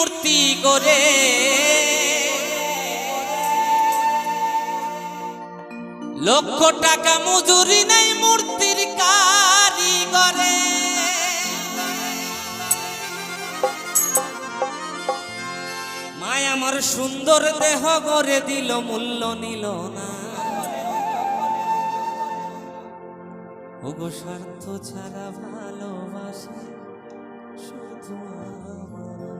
মূর্তি করে লক্ষ টাকা মজুরি নেই মূর্তির কারিগরে। মায় আমার সুন্দর দেহ গড়ে দিল, মূল্য নিল না। ওগো স্বার্থ ছাড়া ভালোবাসে শুধু আমার।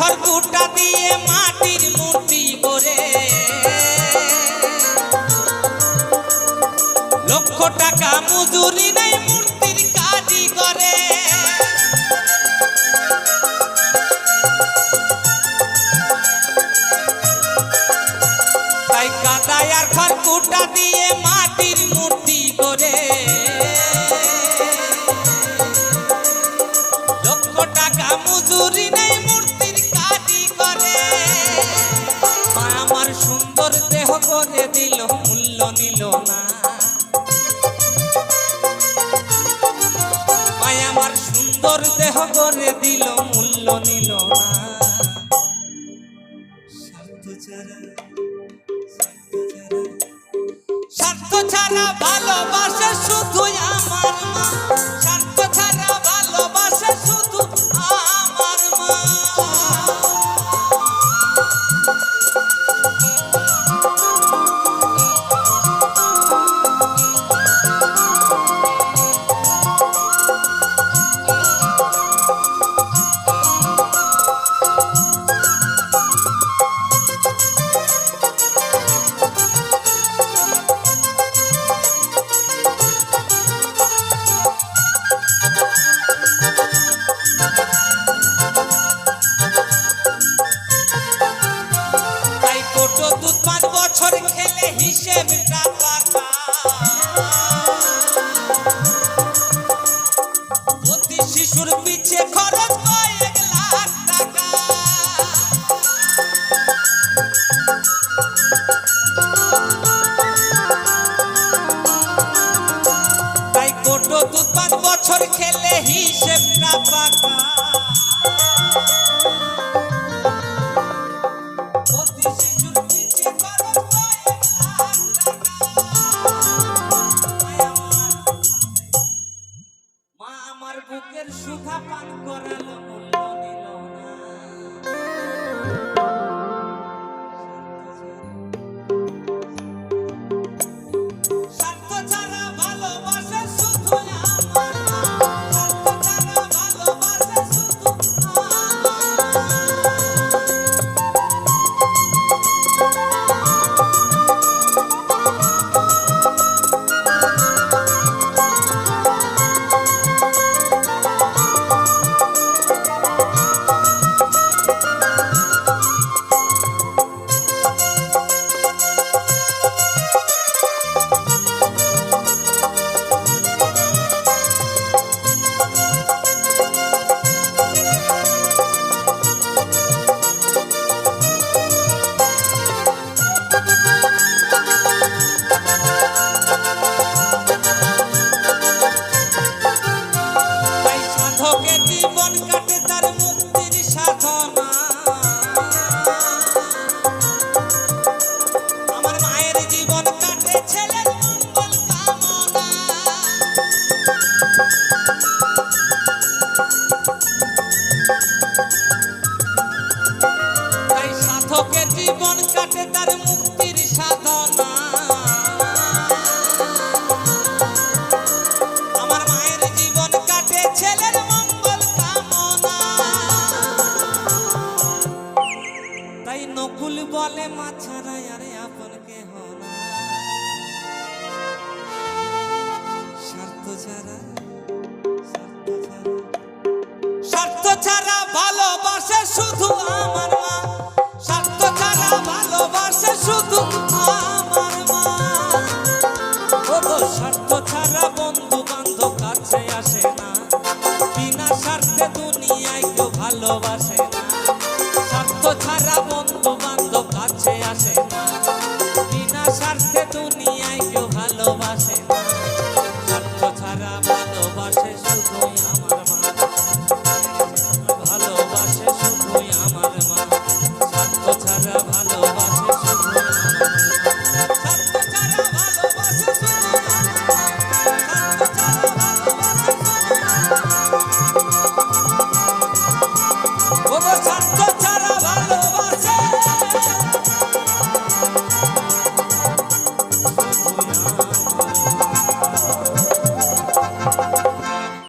খড়কুটা দিয়ে মাটির মূর্তি করে লক্ষ টাকা মজুরি নেই মূর্তির কাজই করে। তাই কাদায় আর খড়কুটা দিয়ে করে দিল মূল্য নিল না। আমার সুন্দর দেহ করে দিল মূল্য নিল না। ভালোবাসে খেলে হিসেবটা পাকা। প্রতি শিশুর পিছে খরচ কয়েক লাখ টাকা। তাই কোটো দুধ পাঁচ বছর খেলে হিসেবটা পাকা। আমার সুখা পান করালো মূল্য।